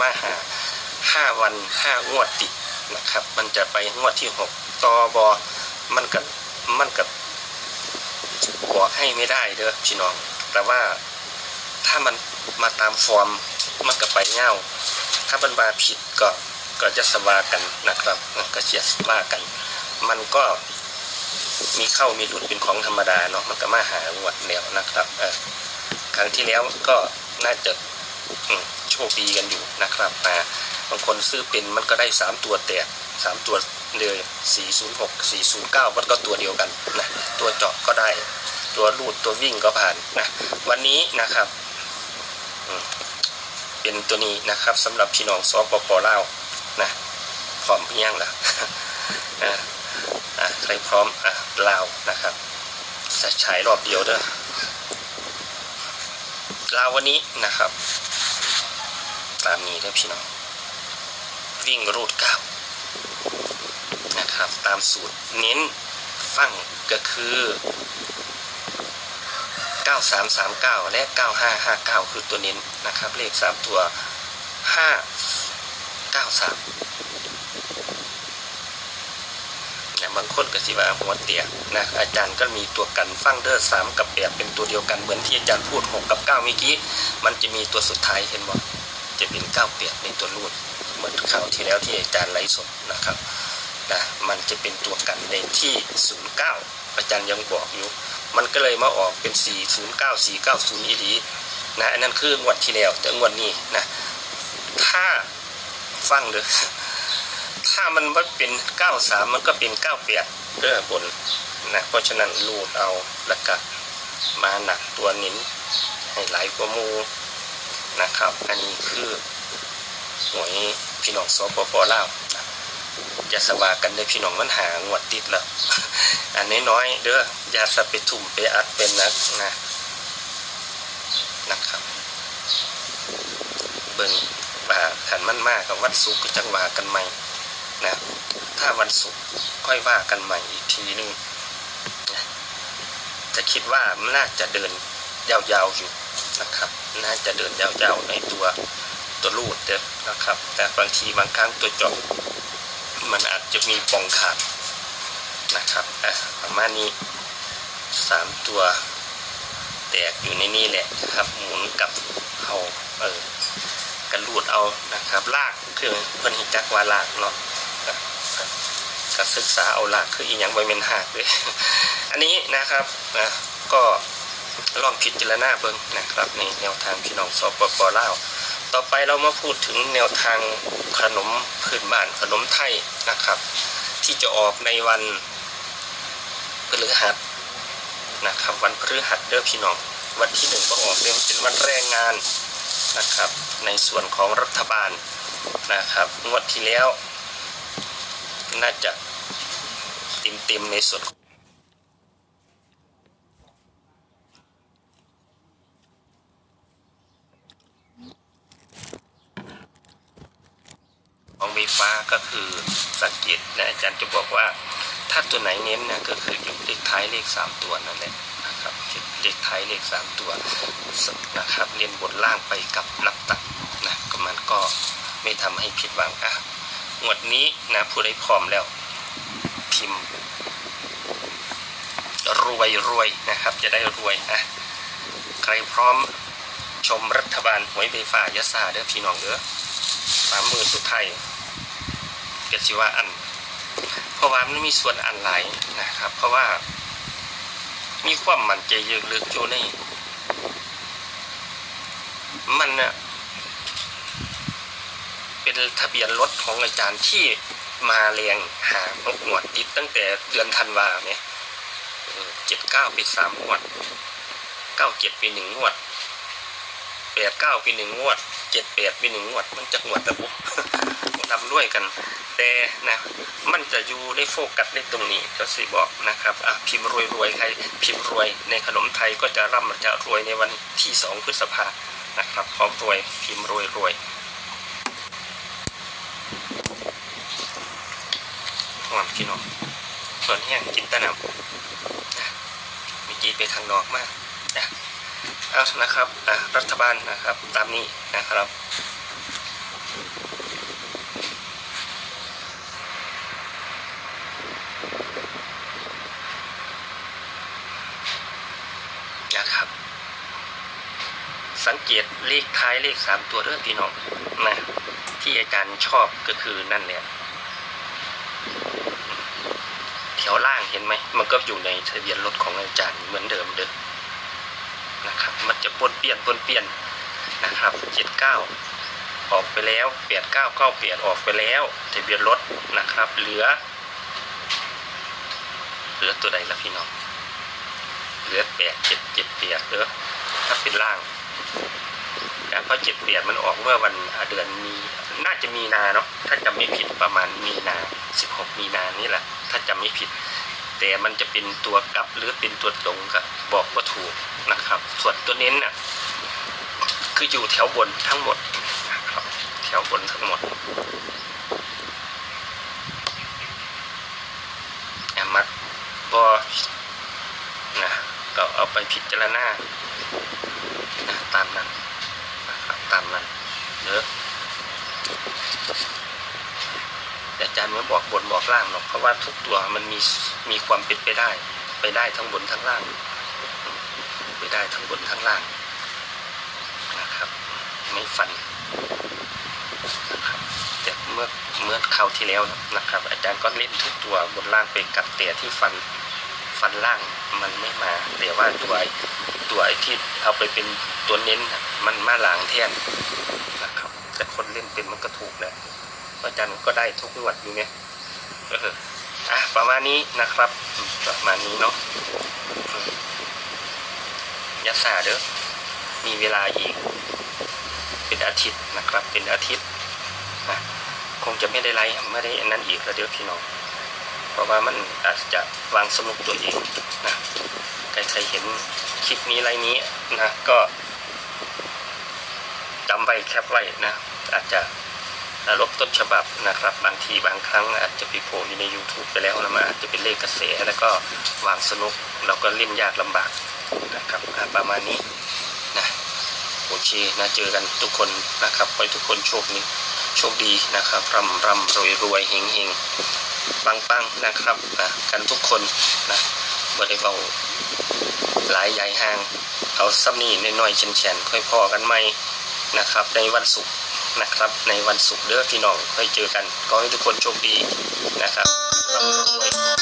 มาหาห้าวันห้างวดติดนะครับ มันจะไปงวดที่หกตอบอมันกับมันกับบอกให้ไม่ได้เด้อพี่น้อง แต่ว่าถ้ามันมาตามฟอร์มมันก็ไปเง่าถ้ามันมาผิดก็ก็จะสวากันนะครับก็เสียสวากัน มันก็มีเข้ามีหลุดเป็นของธรรมดาเนาะมันก็มาหางวดแล้วนะครับเออครั้งที่แล้วก็น่าจะ โชคดีกันอยู่นะครับอ่บางคนซื้อเป็นมันก็ได้สามตัวแตกสามตัวเลยสี่ศูนย์หกสี่ศูนย์เก้ามันก็ตัวเดียวกันนะตัวเจาะก็ได้ตัวรูดตัววิ่งก็ผ่านนะวันนี้นะครับเป็นตัวนี้นะครับสำหรับพี่น้องสปปล่านะพร้อมหรือยังล่ะอะอะใครพร้อมอะลาวนะครับจะฉายรอบเดียวเด้อลาววันนี้นะครับามนี้เด้อพี่น้อง วิ่งรูดเก้านะครับ ตามสูตรเน้นฟังก็คือ 9339 และ 9559 คือตัวเน้นนะครับ เลข 3 ตัว 593นะบางคนก็สิว่าหัวเตียนะอาจารย์ก็มีตัวกันฟังเดอร์3กับ8เป็นตัวเดียวกันเหมือนที่อาจารย์พูด 6 กับ 9 เมื่อกี้ มันจะมีตัวสุดท้ายเห็นบ่ จะเป็น9 8ในตัวรูดเหมือนข่าวที่แล้วที่อาจารย์ไลฟ์สดนะครับนะมันจะเป็นตัวกันในที่ 09 อาจารย์ยังบอกอยู่ มันก็เลยมาออกเป็น 409 490อีดีนะอันนั้นคืองวดที่แล้วแต่งวดนี้นะถ้าฟังเลยถ้ามันว่าเป็น 93 มันก็เป็น 98เด้อบนนะเพราะฉะนั้นรูดเอาแล้วก็มาหนักตัวนิ้นให้ไหลกว่ามู นะครับ อันนี้คือหวยพี่น้องสปปลาวอย่าสวากันเลยพี่น้องมันหางวดติดแล้วอันน้อยๆเด้ออย่าสะไปทุ่มไปอัดเป็นนักนะนะครับ เบิ่งว่าขันมันมากกับวันศุกร์จังว่ากันใหม่นะถ้าวันศุกร์ค่อยว่ากันใหม่อีกทีหนึงจะคิดว่ามันน่าจะเดินยาวๆอยู่ นะครับ น่าจะเดินยาวๆในตัวตัวรูดเด้อนะครับ แต่บางทีบางครั้งตัวเจาะมันอาจจะมีปองขาดนะครับอะประมาณนี้สามตัว แตกอยู่ในนี่แหละครับหมุนกับเอาเออกันรูดเอานะครับ ลากคือเพิ่นหิจักว่าลากเนาะก็ศึกษาเอาลากคืออีหยังไว้เป็นหากเลย อันนี้นะครับนะก็ ลองพิจารณาเบิ่งนะครับในแนวทางพี่น้องสปปลาวต่อไปเรามาพูดถึงแนวทางขนมพื้นบ้านขนมไทยนะครับ ที่จะออกในวันพฤหัสนะครับ วันพฤหัสเด้อพี่น้องวันที่หนึ่งก็ออกเรียกเป็นวันแรงงานนะครับ ในส่วนของรัฐบาลนะครับงวดที่แล้ว น่าจะเต็มๆในส่วน ของไฟฟ้าก็คือสังเกตนะอาจารย์จะบอกว่าถ้าตัวไหนเน้นนะก็คืออยู่เลขท้ายเลขสามตัวนั่นแหละนะครับเลขท้ายเลขสามตัวนะครับเรียนบนล่างไปกับหลักตัดนะก็มันก็ไม่ทำให้ผิดหวังอะงวดนี้นะผู้ใดพร้อมแล้วพิมพ์ รวยรวยนะครับ จะได้รวยอะใครพร้อมชมรัฐบาลหวยไฟฟ้ายะซาเด้อพี่น้องเด้อสามมือสุดท้าย กิดชิว่าอัน เพราะว่ามันมีส่วนอันหลายนะครับ เพราะว่า มีความมั่นใจเยอะลึกอยู่ในมันเน่ะเป็นทะเบียนรถของอาจารย์ที่มาแรงหาหวดติดตั้งแต่เดือนธันวาเนี่ยเจ็ดเก้าไปสามงวดเก้าเจ็ดไปหนึ่งงวดแปดเก้าปีหนึ่งงวดเจ็ดแปดปีหนึ่งงวด มันจะงวดแต่บุทำด้วยกัน แต่นะมันจะอยู่ได้โฟกัสในตรงนี้ก็สิบอกนะครับอะพิมพ์รวยรวยใครพิมพ์รวยในขนมไทยก็จะร่ำจะรวยในวันที่สองพฤษภานะครับพร้อมรวยพิมพ์รวยรวยหอมพี่น้องส่วนแห้งกินตะนำนะเมื่อกี้ไปข้างนอกมากนะเอานะครับรัฐบาลนะครับตามนี้นะครับ นะครับ สังเกตเลขท้ายเลขสามตัวเด้องพี่น้องนะที่อาจารย์ชอบก็คือนั่นแหละแถวล่างเห็นไหมมันก็อยู่ในทะเบียนรถของอาจารย์เหมือนเดิมเด้อนะครับ มันจะปนเปลี่ยนปนเปลี่ยนนะครับเจ็ดเก้าออกไปแล้วแปดเก้าเก้าเปลี่ยนออกไปแล้วทะเบียนรถนะครับ เหลือ เหลือตัวใดละพี่น้อง เหลือแปดเจ็ดเจ็ดเปียดเด้อถ้าเป็นล่างแต่เพราะเจ็ดเปียดมันออกเมื่อวันเดือนมีน่าจะมีนาเนาะถ้าจำไม่ผิดประมาณมีนาสิบหกมีนานี่แหละ ถ้าจำไม่ผิด แต่มันจะเป็นตัวกลับหรือเป็นตัวตรงก็บอกว่าถูกนะครับ ส่วนตัวเน้นน่ะคืออยู่แถวบนทั้งหมดนะครับแถวบนทั้งหมดแอมมัดบอนะ ก็เอาไปพิจารณานะตามนั้นนะครับตามนั้นเนอะแต่อาจารย์ไม่บอกบนบอกล่างหรอกเพราะว่าทุกตัวมันมีมีความเป็นไปได้ ไปได้ทั้งบนทั้งล่าง ไปได้ทั้งบนทั้งล่างนะครับ ไม่ฟันนะครับแต่เมื่อเมื่อคราวที่แล้วนะครับ อาจารย์ก็เล่นทุกตัวบนล่างไปกับแต่ที่ฟัน ฟันล่างมันไม่มา แต่ว่าตัวตัวไอ้ที่เอาไปเป็นตัวเน้นมันมาหลังแทนนะครับ แต่คนเล่นเป็นมันก็ถูกแหละอาจารย์ก็ได้ทุกงวดอยู่เนี่ยเอออะประมาณนี้นะครับ ประมาณนี้เนาะยาสาเด้อมีเวลาอีก เป็นอาทิตย์นะครับ เป็นอาทิตย์นะคงจะไม่ได้ไลฟ์ไม่ได้อันนั้นอีกแล้วเดี๋ยวพี่น้อง เพราะว่ามันอาจจะวางสนุกตัวเองนะใครๆเห็นคลิปนี้ไลฟ์นี้นะก็จำไว้แคปไว้นะอาจจะลบต้นฉบับนะครับ บางทีบางครั้งอาจจะไปโผล่อยู่ใน YouTube ไปแล้วนะมันอาจจะเป็นเลขกระแสแล้วก็วางสนุกเราก็เล่นยากลำบากนะครับประมาณนี้นะโอเคนะเจอกันทุกคนนะครับขอให้ทุกคนโชคดีโชคดีนะครับร่ำร่ำรวยรวยเฮงเฮง ปังปังนะครับนะกันทุกคนนะบริเวาหลายใหญ่ห่าง เอาซ้ำนี่น้อยๆเฉนๆค่อยพอกันไหมนะครับ ในวันศุกร์นะครับ ในวันศุกร์เด้อพี่น้องค่อยเจอกันขอให้ทุกคนโชคดีนะครับร่ำรวย